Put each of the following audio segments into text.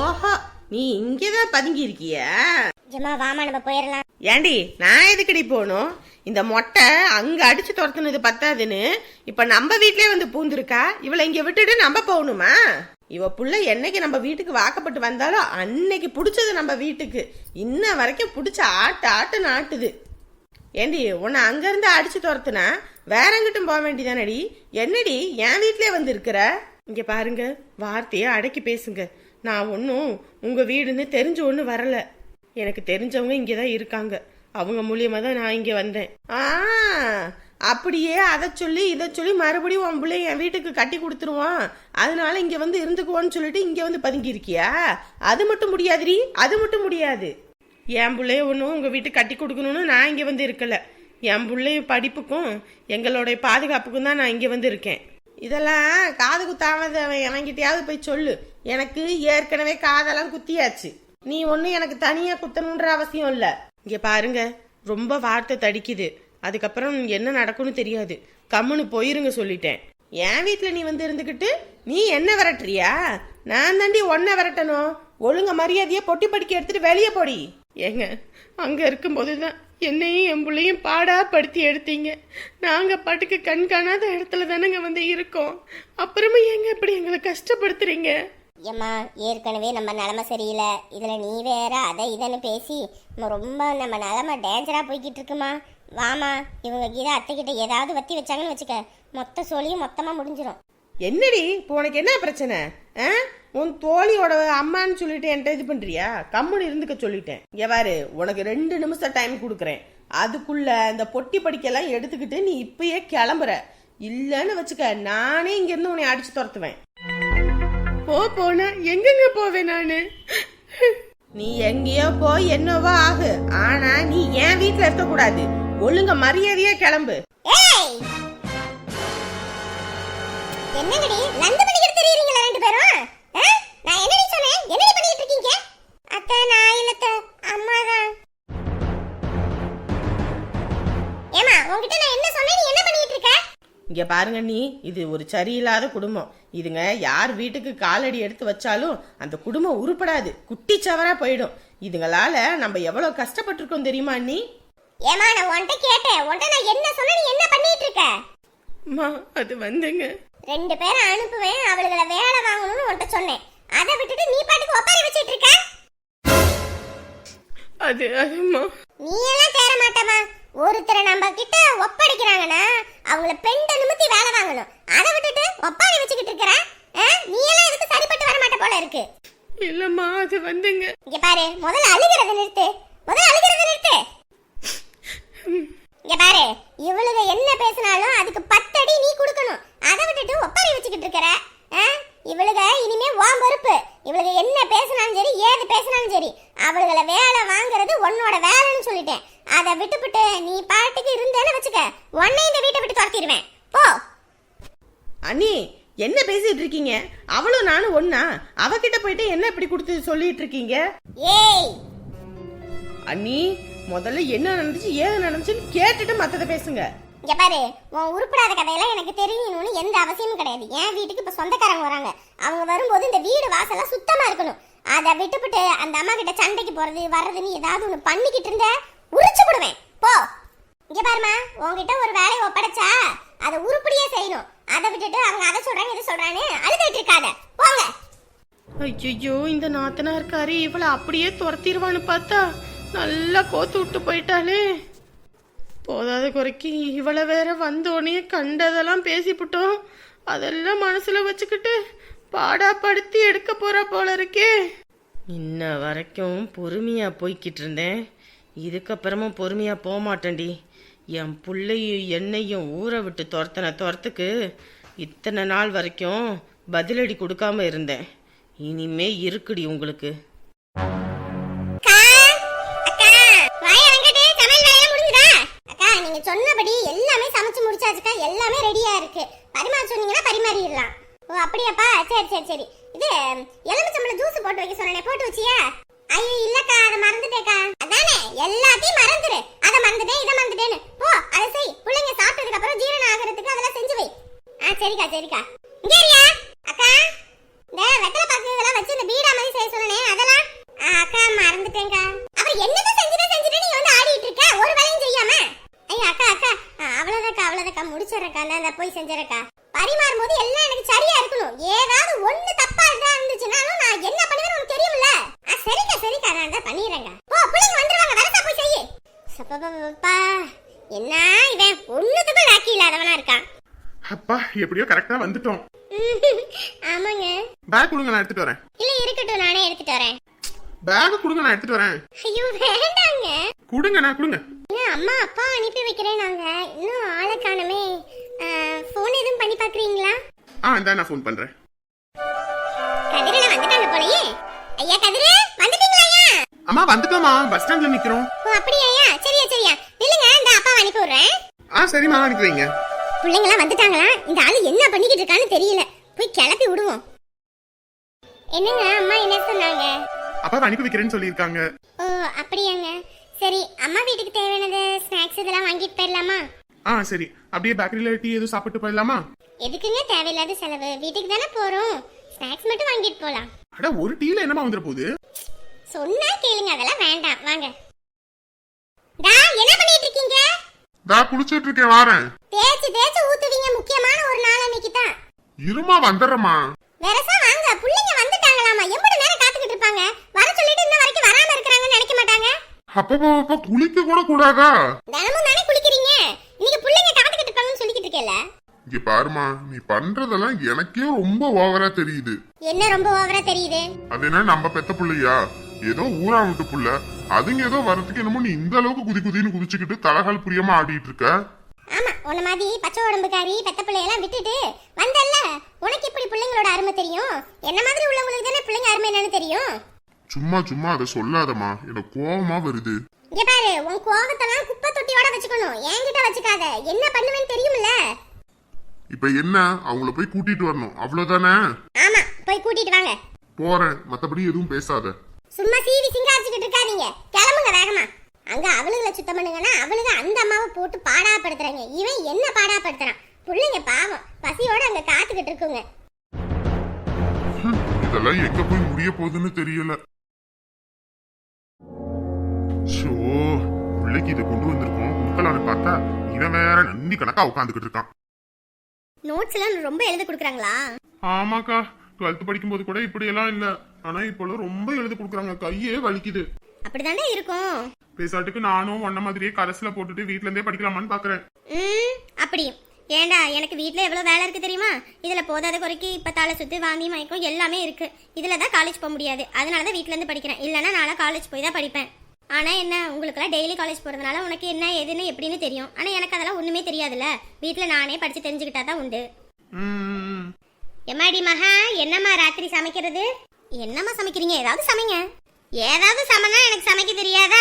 ஓஹோ நீ இங்கதான் பதுங்கி இருக்கிய ஜம்மா வாமா நம்ம போயிடலாம். ஏண்டி நான் எதுக்கடி போகணும்? இந்த மொட்டை அங்க அடிச்சு துரத்துனது பத்தாதுன்னு இப்ப நம்ம வீட்லயே வந்து பூந்திருக்கா? இவளை இங்க விட்டுட்டு நம்ம போகணுமா? இவ புள்ள என்னைக்கு நம்ம வீட்டுக்கு வாக்கப்பட்டு வந்தாலும் அன்னைக்கு புடிச்சது நம்ம வீட்டுக்கு. இன்ன வரைக்கும் புடிச்ச ஆட்டு ஆட்டு நாட்டுது. ஏண்டி உன்னை அங்கிருந்து அடிச்சு துரத்துனா வேற எங்கிட்டும் போக வேண்டியதானடி? என்னடி என் வீட்லயே வந்து இருக்கிற? இங்க பாருங்க வார்த்தையை அடக்கி பேசுங்க. நான் ஒன்றும் உங்கள் வீடுன்னு தெரிஞ்ச ஒன்று வரல. எனக்கு தெரிஞ்சவங்க இங்கே தான் இருக்காங்க. அவங்க மூலியமாக தான் நான் இங்கே வந்தேன். ஆ அப்படியே அதை சொல்லி இதை சொல்லி மறுபடியும் உன் பிள்ளை என் வீட்டுக்கு கட்டி கொடுத்துருவான். அதனால இங்கே வந்து இருந்துக்குவோன்னு சொல்லிட்டு இங்கே வந்து பதுங்கி இருக்கியா அது மட்டும் முடியாதுடி அது மட்டும் முடியாது. என் பிள்ளைய ஒன்றும் உங்கள் வீட்டுக்கு கட்டி கொடுக்கணும்னு நான் இங்கே வந்து இருக்கலை. என் பிள்ளைய படிப்புக்கும் எங்களுடைய பாதுகாப்புக்கும் தான் நான் இங்கே வந்து இருக்கேன். இதெல்லாம் காது அவன் எவன்கிட்டயாவது போய் சொல்லு. எனக்கு ஏற்கனவே காதெல்லாம் குத்தியாச்சு. நீ ஒன்றும் எனக்கு தனியாக குத்தணுன்ற அவசியம் இல்லை. இங்கே பாருங்க ரொம்ப வார்த்தை தடிக்குது. அதுக்கப்புறம் என்ன நடக்கும்னு தெரியாது. கம்முன்னு போயிருங்க சொல்லிட்டேன். என் வீட்டில் நீ வந்து இருந்துக்கிட்டு நீ என்ன விரட்டுறியா? நான் தாண்டி ஒன்ன விரட்டணும் ஒழுங்க மரியாதையை பொட்டி படிக்க எடுத்துட்டு வெளியே போடி. ஏங்க அங்க இருக்கும்போது தான் என்னையும் என் பிள்ளையும் பாடா படுத்தி எடுத்தீங்க. நாங்க பாட்டுக்கு கண்காணாத இடத்துல தானேங்க வந்து இருக்கோம். அப்புறமா ஏங்க இப்படி எங்களை கஷ்டப்படுத்துறீங்க? ஏம்மா ஏற்கனவே நம்ம நிலமை சரியில்லை. இதில் நீ வேற அதை இதன்னு பேசி நம்ம ரொம்ப நம்ம நிலமை டேஞ்சராக போய்கிட்டு இருக்குமா? வாமா இவங்க கீதா அத்தைக்கிட்ட ஏதாவது வத்தி வச்சாங்கன்னு வச்சுக்க மொத்த சோழியும் மொத்தமாக முடிஞ்சிடும் என்னடி இப்போ உனக்கு என்ன பிரச்சனை? ஆ? உன் தோழியோட அம்மான்னு சொல்லிட்டு என்கிட்ட இது பண்ணுறியா கம்முன்னு இருந்துக்க சொல்லிட்டேன். எவாரு உனக்கு ரெண்டு நிமிஷம் டைம் கொடுக்குறேன். அதுக்குள்ள இந்த பொட்டி படிக்கெல்லாம் எடுத்துக்கிட்டு நீ இப்பயே கிளம்புற. இல்லைன்னு வச்சுக்க நானே இங்கேருந்து உன்னை அடிச்சு துரத்துவேன். போ போன எங்கெங்க போவேன் நானு? நீ எங்கேயோ போய் என்னவோ ஆகு. ஆனா நீ என் வீட்டுல இருக்கக்கூடாது. ஒழுங்க மரியாதையா கிளம்பு. ஏய்! என்னங்கடி லந்து பண்ணிக்கிட்டு தெரியுறீங்களா ரெண்டு பேரும்? ஆ? நான் என்னடி சொன்னேன்? என்னடி பண்ணிட்டு இருக்கீங்க? அத்தை நான் இல்லத்த அம்மா தான். ஏமா உன்கிட்ட நான் என்ன சொன்னேன்? நீ என்ன பண்ணிட்டு இருக்க? இங்க பாருங்க நீ இது ஒரு சரியில்லாத குடும்பம். இதுங்க யார் வீட்டுக்கு காலடி எடுத்து வச்சாலும் அந்த குடும்பம் உருப்படாது குட்டிச்சவரா போயிடும். இதுங்களால நம்ம எவ்வளவு கஷ்டப்பட்டிருக்கோம் தெரியுமா நீ ஏமா நான் உன்கிட்ட கேட்டேன். உன்கிட்ட நான் என்ன சொன்னேன் நீ என்ன பண்ணிட்டு இருக்க? அம்மா அது வந்துங்க. ரெண்டு பேரை அனுப்புவேன் அவளுகளை வேலை வாங்கணும்னு உன்கிட்ட சொன்னேன். அதை விட்டுட்டு நீ பாட்டுக்கு ஒப்பாரி வச்சிட்டு இருக்க? அது அதுமா நீ எல்லாம் தேர மாட்டமா ஒருத்தரை நம்ம கிட்ட ஒப்படைக்கிறாங்கன்னா அவங்கள பெண்ட நிமித்தி வேலை வாங்கணும். அதை விட்டுட்டு ஒப்பாரி வச்சுக்கிட்டு இருக்கிற? நீ எல்லாம் இதுக்கு சரிப்பட்டு வர மாட்ட போல இருக்கு? இல்லம்மா அது வந்துங்க. இங்க பாரு முதல்ல அழுகிறத நிறுத்து. முதல்ல அழுகிறத நிறுத்து. இங்க பாரு இவளுக என்ன பேசினாலும் அதுக்கு பத்தடி நீ கொடுக்கணும். அதை விட்டுட்டு ஒப்பாரி வச்சுக்கிட்டு இருக்கிற? இவளுக இனிமே உன் பொறுப்பு. இவளுக என்ன பேசினாலும் சரி ஏது பேசினாலும் சரி அவளுகளை வேலை வாங்குறது உன்னோட வேலைன்னு சொல்லிட்டேன். அதை விட்டுவிட்டு நீ பாட்டுக்கு இருந்தேன்னு வச்சுக்க. உன்னை இந்த வீட்டை விட்டு துரத்திடுவேன். போ. அண்ணி என்ன பேசிட்டு இருக்கீங்க? அவளும் நானும் ஒண்ணா? அவகிட்ட போயிட்டு என்ன இப்படி கொடுத்து சொல்லிட்டு இருக்கீங்க? ஏய். அண்ணி முதல்ல என்ன நடந்துச்சு ஏது நடந்துச்சுன்னு கேட்டுட்டு மத்தத பேசுங்க. இங்க பாரு உன் உருப்படாத கதையெல்லாம் எனக்கு தெரியணும்னு எந்த அவசியமும் கிடையாது. என் வீட்டுக்கு இப்ப சொந்தக்காரங்க வராங்க. அவங்க வரும்போது இந்த வீடு வாசல்லாம் சுத்தமா இருக்கணும். அதை விட்டுப்புட்டு அந்த அம்மா கிட்ட சண்டைக்கு போறது வர்றதுன்னு ஏதாவது ஒண்ணு பண்ணிக்கிட்டு இருந்த உரிச்சு போடுவேன் போ. இங்க பாருமா உன்கிட்ட ஒரு வேலையை ஒப்படைச்சா அதை உருப்படியே செய்யணும். அதை விட்டுட்டு அவங்க அதை சொல்றாங்க இதை சொல்றான்னு அழுதுட்டு இருக்காத. போங்க. ஐயோ இந்த நாத்தனார்காரி இவளை அப்படியே துரத்திடுவான்னு பார்த்தா நல்லா கோத்து விட்டு போயிட்டாளே. போதாத குறைக்கு இவளை வேற வந்தோடனே கண்டதெல்லாம் பேசிப்புட்டோம். அதெல்லாம் மனசுல வச்சுக்கிட்டு பாடாப்படுத்தி எடுக்க போறா போல இருக்கே. இன்ன வரைக்கும் பொறுமையா போய்கிட்டு இருந்தேன். இதுக்கப்புறமும் பொறுமையாக போக மாட்டேன்டி என் புள்ளையும் என்னையும் ஊரை விட்டு துரத்தின துரத்துக்கு இத்தனை நாள் வரைக்கும் பதிலடி கொடுக்காம இருந்தேன். இனிமே இருக்குடி உங்களுக்கு. சொன்னபடி எல்லாமே சமைச்சு முடிச்சாச்சுக்கா எல்லாமே ரெடியா இருக்கு. பரிமாற சொன்னீங்கன்னா பரிமாறிடலாம். ஓ அப்படியாப்பா? சரி சரி சரி. இது எலுமிச்சம்பழம் ஜூஸ் போட்டு வைக்க சொன்னேனே போட்டு வச்சியா? ஐயோ இல்லக்கா அதை மறந்துட்டேக்கா. அதானே எல்லாத்தையும் மறந்துடு அதை மறந்துட்டேன் இதை மறந்துட்டேன்னு. போ அதை செய். பிள்ளைங்க சாப்பிட்டதுக்கு அப்புறம் ஜீரணம் ஆகிறதுக்கு அதெல்லாம் செஞ்சு வை. ஆ சரிக்கா சரிக்கா. இங்கே இருயா அக்கா இந்த வெத்தலை பாக்கு இதெல்லாம் வச்சு இந்த பீடா மாதிரி செய்ய சொன்னனே அதெல்லாம்? அக்கா மறந்துட்டேங்க்கா அப்புறம் என்னது செஞ்சுட்டு செஞ்சுட்டு நீ வந்து ஆடிட்டு இருக்க? ஒரு வேலையும் செய்யாம? ஐயா அக்கா அக்கா. ஆ, அவ்வளோதாக்கா அவ்வளவுதாக்கா முடிச்சிடறக்கா நான் போய் செஞ்சிடறக்கா பரிமாறும் போது எல்லாம் எனக்கு சரியா இருக்கணும் ஏதாவது ஒண்ணு தப்பா இருந்தா இருந்துச்சுனாலும் நான் என்ன பண்ணுவேன்னு உனக்கு தெரியும்ல ஆ, சரிக்கா சரிக்கா நான் தான் பண்ணிடுறேங்க போ பிள்ளைங்க வந்துருவாங்க வரசா போய் செய்யு சப்பப்பப்பா என்ன இவன் ஒண்ணுத்துக்கும் லாக்கி இல்லாதவனா இருக்கான் அப்பா எப்படியோ கரெக்டா வந்துட்டோம். ஆமாங்க. பேக் கொடுங்க நான் எடுத்துட்டு வரேன். இல்ல இருக்கட்டும் நானே எடுத்துட்டு வரேன். பேக் கொடுங்க நான் எடுத்துட்டு வரேன். ஐயோ வேண்டாங்க. கொடுங்க நான் கொடுங்க. அம்மா அப்பா அனுப்பி வைக்கிறேன் நாங்க. இன்னும் ஆளை காணுமே. ஃபோன் எதுவும் பண்ணி பாக்குறீங்களா? ஆ இந்தா நான் ஃபோன் பண்றேன். கதிரல வந்துட்டாங்க போலயே. ஐயா கதிரு. அம்மா வந்துட்டோமா பஸ் ஸ்டாண்ட்ல நிக்கிறோம். ஓ அப்படியா? சரியா சரியா. நில்லுங்க இந்த அப்பா அனுப்பி விடுறேன். ஆ சரிம்மா அனுப்பி வைங்க. பிள்ளைங்களாம் வந்துட்டாங்களா? இந்த ஆளு என்ன பண்ணிக்கிட்டு இருக்கான்னு தெரியல. போய் கிளப்பி விடுவோம். என்னங்க அம்மா என்ன சொன்னாங்க? அப்பா அனுப்பி வைக்கிறேன்னு சொல்லியிருக்காங்க. ஓ அப்படியாங்க. சரி அம்மா வீட்டுக்கு தேவையானது ஸ்நாக்ஸ் இதெல்லாம் வாங்கிட்டு போயிடலாமா? ஆ சரி. அப்படியே பேக்கரியில டீ எதுவும் சாப்பிட்டு போயிடலாமா? எதுக்குங்க தேவையில்லாத செலவு? வீட்டுக்கு தானே போறோம். ஸ்நாக்ஸ் மட்டும் வாங்கிட்டு போலாம். அட ஒரு டீல என்னமா வந்துட போகுது? சொன்னா கேளுங்க அதெல்லாம் வேண்டாம். வாங்க. டா என்ன பண்ணிட்டு இருக்கீங்க? தா குளிச்சிட்டு இருக்கேன் வாரேன். தேய்ச்சு தேய்ச்சு ஊத்துவீங்க முக்கியமான ஒரு நாள் அன்னைக்கு தான். இருமா வந்துடுறேம்மா. வேறசா வாங்க புள்ளைங்க வந்துட்டாங்களாமா எவ்வளவு நேரம் காத்துக்கிட்டு இருப்பாங்க. வர சொல்லிட்டு இன்ன வரைக்கும் வராம இருக்கிறாங்கன்னு நினைக்க மாட்டாங்க. அப்பப்ப குளிக்க கூட கூடாதா? தினமும் தானே குளிக்கிறீங்க? இன்னைக்கு புள்ளைங்க காத்துக்கிட்டு இருப்பாங்கன்னு சொல்லிக்கிட்டு இருக்கேல்ல. இங்க பாருமா நீ பண்றதெல்லாம் எனக்கே ரொம்ப ஓவரா தெரியுது. என்ன ரொம்ப ஓவரா தெரியுது? அது என்ன நம்ம பெத்த புள்ளையா? ஏதோ ஊரா விட்டு புள்ள. அதுங்க ஏதோ வரதுக்கு என்னமோ நீ இந்த அளவுக்கு குதி குதின்னு குதிச்சுக்கிட்டு தலகால் புரியாம ஆடிட்டு இருக்க. ஆமா உன்ன மாதிரி பச்சை உடம்புக்காரி பெத்த பிள்ளையெல்லாம் விட்டுட்டு வந்தல்ல. உனக்கு எப்படி பிள்ளைங்களோட அருமை தெரியும்? என்ன மாதிரி உள்ளவங்களுக்கு தானே பிள்ளைங்க அருமை என்னன்னு தெரியும்? சும்மா சும்மா அதை சொல்லாதம்மா. எனக்கு கோவமா வருது. இங்க பாரு உன் கோவத்தெல்லாம் குப்பை தொட்டியோட வச்சுக்கணும். என்கிட்ட வச்சுக்காத. என்ன பண்ணுவேன்னு தெரியும்ல? இப்ப என்ன? அவங்கள போய் கூட்டிட்டு வரணும். அவ்வளவுதானே? ஆமா போய் கூட்டிட்டு வாங்க. போறேன். மத்தபடி எதுவும் பேசாத. சும்மா சீவி சிங்காரிச்சுக்கிட்டு இருக்காதீங்க. கிளம்புங்க வேகமா. அங்க அவளுங்களை சுத்தம் பண்ணுங்கன்னா அவளுங்க அந்த அம்மாவை போட்டு பாடாப்படுத்துறாங்க. இவன் என்ன பாடாப்படுத்துறான்? பிள்ளைங்க பாவம். பசியோட அங்க காத்துக்கிட்டு இருக்குங்க. இதெல்லாம் எங்க போய் முடிய போகுதுன்னு தெரியல. ஷோ பிள்ளைக்கு இதை கொண்டு வந்திருக்கோம். கொடுக்கலான்னு பார்த்தா இவன் வேற நந்தி கணக்கா உட்காந்துக்கிட்டு இருக்கான். நோட்ஸ் எல்லாம் ரொம்ப எழுத கொடுக்குறாங்களா? ஆமாக்கா. டுவெல்த் படிக்கும்போது கூட இப்படி எல்லாம் இல்ல. ஆனா இப்போலாம் ரொம்ப எழுதி கொடுக்குறாங்க. கையே வலிக்குது. அப்படிதானே இருக்கும்? பேசாட்டுக்கு நானும் ஒன்ன மாதிரியே கரஸ்ல போட்டுட்டு வீட்ல இருந்தே படிக்கலாமான்னு பாக்குறேன். அப்படி ஏண்டா எனக்கு வீட்டில் எவ்வளோ வேலை இருக்கு தெரியுமா? இதில் போதாத குறைக்கு இப்போ தலை சுத்து வாந்தி மயக்கம் எல்லாமே இருக்கு. இதில் தான் காலேஜ் போக முடியாது. அதனால தான் வீட்டிலேருந்து படிக்கிறேன். இல்லைன்னா நானும் காலேஜ் போய் தான் படிப்பேன். ஆனால் என்ன உங்களுக்குலாம் டெய்லி காலேஜ் போகிறதுனால உனக்கு என்ன எதுன்னு எப்படின்னு தெரியும். ஆனால் எனக்கு அதெல்லாம் ஒன்றுமே தெரியாதுல்ல. வீட்டில் நானே படித்து தெரிஞ்சுக்கிட்டா தான் உண்டு. எம்மாடி மகா என்னம்மா ராத்திரி சமைக்கிறது? என்னம்மா சமைக்கிறீங்க? ஏதாவது சமைங்க. ஏதாவது சமைனா எனக்கு சமைக்க தெரியாதா?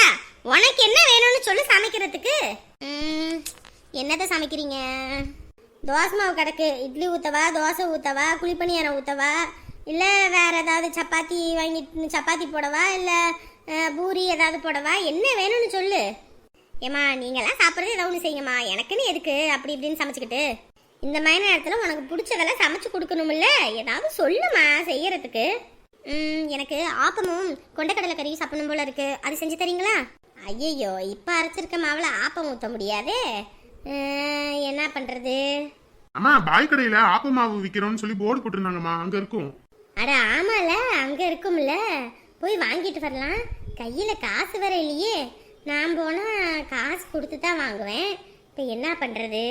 உனக்கு என்ன வேணும்னு சொல்லு சமைக்கிறதுக்கு. என்னத்தை சமைக்கிறீங்க? தோசை மாவு கிடக்கு. இட்லி ஊத்தவா தோசை ஊத்தவா குழிப்பணியாரம் ஊத்தவா? இல்லை வேற ஏதாவது சப்பாத்தி வாங்கிட்டு சப்பாத்தி போடவா? இல்லை பூரி ஏதாவது போடவா? என்ன வேணும்னு சொல்லு. ஏம்மா நீங்களாம் சாப்பிட்றது ஏதாவது ஒன்று செய்யுங்கம்மா. எனக்குன்னு எதுக்கு அப்படி இப்படின்னு சமைச்சிக்கிட்டு? இந்த மாதிரி நேரத்தில் உனக்கு பிடிச்சதெல்லாம் சமைச்சு கொடுக்கணும்ல? ஏதாவது சொல்லுமா செய்யறதுக்கு? எனக்கு ஆப்பமும் கொண்டக்கடலை கறியும் சாப்பிடணும் போல இருக்கு. அது செஞ்சு தரீங்களா? ஐயையோ இப்போ அரைச்சிருக்க மாவில் ஆப்பம் ஊற்ற முடியாதே. என்ன பண்ணுறது அம்மா பாய் கடையில ஆப்ப மாவு விக்கிறோம்னு சொல்லி போர்டு போட்டிருந்தாங்கம்மா. அங்க இருக்கும். அட ஆமால அங்கே இருக்கும்ல. போய் வாங்கிட்டு வரலாம். கையில் காசு வேற இல்லையே. நான் போனால் காசு கொடுத்து தான் வாங்குவேன். இப்போ என்ன பண்ணுறது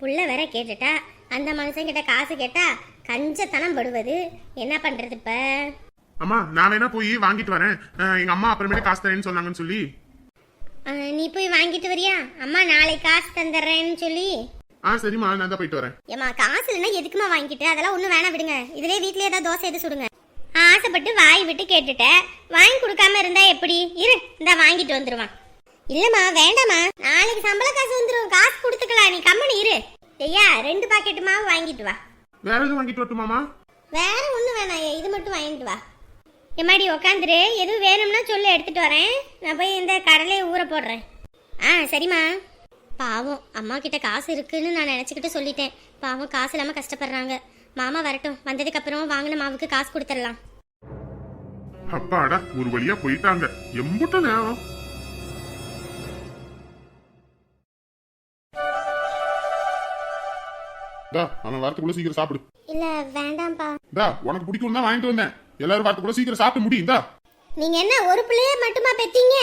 புள்ள வேற கேட்டுட்டா அந்த மனுஷன்கிட்ட காசு கேட்டா கஞ்சத்தனம் படுவது. என்ன பண்ணுறது இப்போ? அம்மா நான் வேணா போய் வாங்கிட்டு வரேன். எங்க அம்மா அப்புறமேட்டு காசு தரேன்னு சொன்னாங்கன்னு சொல்லி. நீ போய் வாங்கிட்டு வரியா? அம்மா நாளைக்கு காசு தந்துடுறேன்னு சொல்லி. ஆ சரிம்மா நான் தான் போயிட்டு வரேன். ஏம்மா காசு இல்லைன்னா எதுக்குமா வாங்கிட்டு? அதெல்லாம் ஒன்றும் வேணாம் விடுங்க. இதுலயே வீட்லயே ஏதாவது தோசை எது சுடுங்க. ஆசைப்பட்டு வாய் விட்டு கேட்டுட்டேன். வாங்கி கொடுக்காம இருந்தா எப்படி? இரு இந்த வாங்கிட்டு வந்துருவான். இல்லம்மா வேண்டாம்மா. நாளைக்கு சம்பள காசு வந்துரும். காசு கொடுத்துக்கலாம். நீ கம்மனு இரு. ஐயா ரெண்டு பாக்கெட்டு மாவு வாங்கிட்டு வா. வேற எதுவும் வாங்கிட்டு வரட்டுமாமா வேற ஒன்றும் வேணாம் இது மட்டும் வாங்கிட்டு வா. எம்மாடி உக்காந்துரு. எதுவும் வேணும்னா சொல்லு எடுத்துட்டு வரேன். நான் போய் இந்த கடலையை ஊற போடுறேன். ஆ சரிம்மா. பாவம் அம்மா கிட்ட காசு இருக்குன்னு நான் நினச்சிக்கிட்டு சொல்லிட்டேன். பாவம் காசு இல்லாமல் கஷ்டப்படுறாங்க. மாமா வரட்டும். வந்ததுக்கு அப்புறம் வாங்கின மாவுக்கு காசு கொடுத்துடலாம். அப்பாடா ஒரு வழியா போயிட்டாங்க. எம்புட்ட நேரம். டா அவன் வரத்துக்குள்ள சீக்கிரம் சாப்பிடு. இல்ல வேண்டாம்ப்பா. டா உனக்கு பிடிக்கும் தான் வாங்கிட்டு வந்தேன். எல்லாரும் வரத்துக்குள்ள சீக்கிரம் சாப்பிட்டு முடியும் டா நீங்க என்ன ஒரு பிள்ளைய மட்டுமா பெத்தீங்க?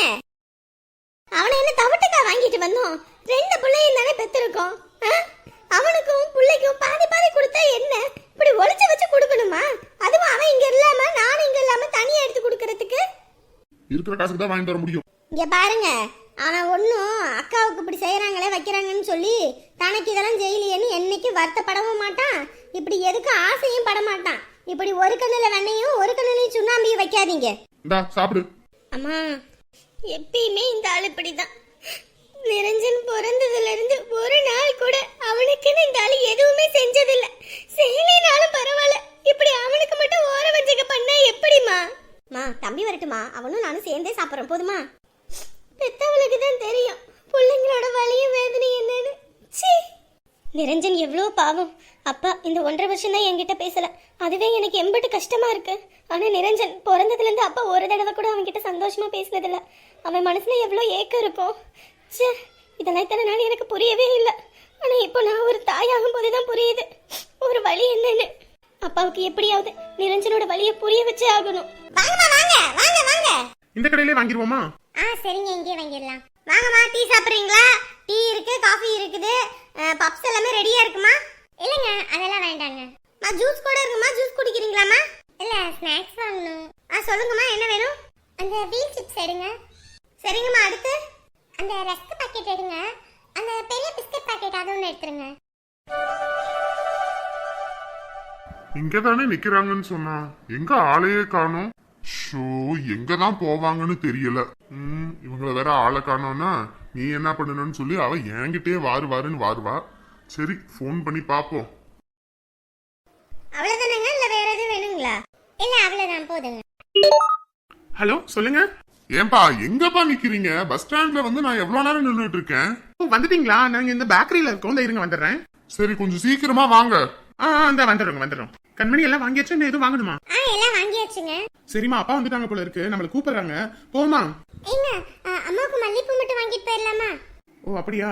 அவனை என்ன தவிட்டுக்கா வாங்கிட்டு வந்தோம்? ரெண்டு பிள்ளையும் தானே பெத்திருக்கோம்? அவனுக்கும் பிள்ளைக்கும் பாதி பாதி கொடுத்தா என்ன? இப்படி ஒளிச்சு வச்சு கொடுக்கணுமா? அதுவும் அவன் இங்க இல்லாம நானும் இங்க இல்லாம தனியா எடுத்து கொடுக்கறதுக்கு? இருக்கிற காசுக்கு தான் வாங்கிட்டு வர முடியும். இங்க பாருங்க. ஆனா ஒன்றும் அக்காவுக்கு இப்படி செய்யறாங்களே வைக்கிறாங்கன்னு சொல்லி தனக்கு இதெல்லாம் செய்யலையேன்னு என்னைக்கு வருத்தப்படவும் மாட்டான். இப்படி எதுக்கும் ஆசையும் பட மாட்டான். இப்படி ஒரு கண்ணுல வெண்ணையும் ஒரு கண்ணுலையும் சுண்ணாம்பியும் வைக்காதீங்க. சாப்பிடு. அம்மா எப்பயுமே இந்த ஆள் இப்படிதான். நிரஞ்சன் பிறந்ததுல இருந்து ஒரு நாள் கூட அவனுக்குன்னு இந்த ஆள் எதுவுமே செஞ்சதில்ல செய்யலைனாலும் பரவாயில்ல இப்படி அவனுக்கு மட்டும் ஓர வஞ்சக பண்ணா எப்படிமா மா தம்பி வரட்டுமா அவனும் நானும் சேர்ந்தே சாப்பிட்றோம் போதுமா பெத்தவளுக்கு தான் தெரியும் பிள்ளைங்களோட வலியும் வேதனை என்னன்னு சீ நிரஞ்சன் எவ்வளோ பாவம். அப்பா இந்த ஒன்றரை வருஷம் தான் என்கிட்ட பேசல. அதுவே எனக்கு எம்பிட்டு கஷ்டமா இருக்கு. ஆனா நிரஞ்சன் பிறந்ததுல இருந்து அப்பா ஒரு தடவை கூட அவன்கிட்ட சந்தோஷமா பேசினதில்ல. அவன் மனசுல எவ்வளோ ஏக்கம் இருக்கும். ச்சே இதெல்லாம் இத்தனை நாள் எனக்கு புரியவே இல்லை. ஆனா இப்போ நான் ஒரு தாயாகும் போது தான் புரியுது. ஒரு வழி என்னன்னு. அப்பாவுக்கு எப்படியாவது நிரஞ்சனோட வழியை புரிய வச்சே ஆகணும். வாங்கம்மா வாங்க வாங்க வாங்க. இந்த கடையிலே வாங்கிடுவோமா? ஆ சரிங்க இங்கே வாங்கிடலாம். வாங்கம்மா டீ சாப்பிட்றீங்களா? டீ இருக்கு காஃபி இருக்குது. பப்ஸ் எல்லாமே ரெடியா இருக்குமா? இல்லைங்க அதெல்லாம் வேண்டாங்க. மா ஜூஸ் கூட இருக்குமா? ஜூஸ் குடிக்கிறீங்களாம்மா? இல்ல ஸ்நாக்ஸ் வாங்கணும். ஆ சொல்லுங்கம்மா என்ன வேணும்? அந்த வீல் சிப்ஸ் எடுங்க. சரிங்கம்மா அடுத்து? அந்த ரஸ்க் பாக்கெட் எடுங்க. அந்த பெரிய பிஸ்கட் பாக்கெட் அது ஒன்று எடுத்துருங்க. இங்க தானே நிக்கிறாங்கன்னு சொன்னா எங்க ஆளையே காணோம்? ஷோ எங்க தான் போவாங்கன்னு தெரியல. ம் இவங்கள வேற ஆளை காணோம்னா நீ என்ன பண்ணணும்னு சொல்லி அவ என்கிட்டயே வாரு வாருன்னு வாருவா. சரி ஃபோன் பண்ணி பாப்போம். அவ்வளோதானங்க இல்லை வேற எதுவும் வேணுங்களா? இல்லை அவ்வளோதான் போதுங்க. ஹலோ சொல்லுங்க. ஏன்பா எங்கப்பா நிக்கிறீங்க? பஸ் ஸ்டாண்ட்ல வந்து நான் எவ்வளவு நேரம் நின்னுட்டு இருக்கேன்? ஓ, வந்துட்டீங்களா? நாங்க இந்த பேக்கரியில இருக்கோம். இந்த இருங்க வந்துடுறேன். சரி கொஞ்சம் சீக்கிரமா வாங்க. ஆ இந்த வந்துடுறோங்க வந்துடுறோம். கண்மணி எல்லாம் வாங்கியாச்சு? எதுவும் வாங்கணுமா? ஆ எல்லாம் வாங்கியாச்சுங்க. சரிம்மா அப்பா வந்துட்டாங்க போல இருக்கு. நம்மள கூப்பிடுறாங்க. போமா ஏங்க அம்மாவுக்கு மல்லிப்பூ மட்டும் வாங்கிட்டு போயிடலாமா? ஓ அப்படியா?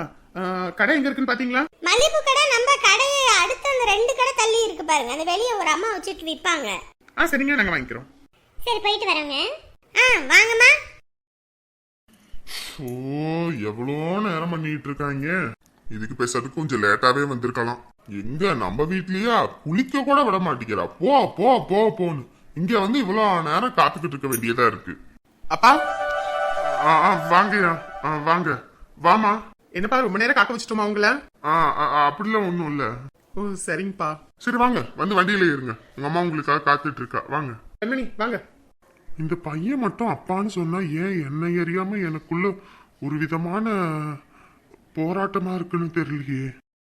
கடை எங்க இருக்குன்னு பாத்தீங்களா? மல்லிப்பூ கடை நம்ம கடையை அடுத்து அந்த ரெண்டு கடை தள்ளி இருக்கு பாருங்க. அந்த வெளியே ஒரு அம்மா வச்சுட்டு விற்பாங்க ஆ சரிங்க நாங்க வாங்கிக்கிறோம். சரி போயிட்டு வரோங்க. ஆ வாங்கம்மா. ஓ எவ்வளோ நேரம் பண்ணிட்டு இருக்காங்க? இதுக்கு பேசுறதுக்கு கொஞ்சம் லேட்டாவே வந்திருக்கலாம். எங்க? நம்ம வீட்லயா? குளிக்க கூட விட மாட்டேங்கிறா. போ போ போ போன்னு. இங்க வந்து இவ்வளோ நேரம் காத்துக்கிட்டு இருக்க வேண்டியதா இருக்கு. அப்பா வாங்கய்யா ஆ வாங்க வாமா என்னப்பா ரொம்ப நேரம் காக்க வச்சுட்டோமா உங்கள? அப்படிலாம் ஒன்றும் இல்ல. ஓ சரிங்கப்பா. சரி வாங்க. வந்து வண்டியில இருங்க. உங்க அம்மா உங்களுக்காக காத்துட்டு இருக்கா. வாங்க. கண்மணி வாங்க. இந்த பையன் மட்டும் அப்பான்னு சொன்னா ஏன் என்ன அறியாம எனக்குள்ள ஒரு விதமான போராட்டமா இருக்குன்னு தெரியலையே.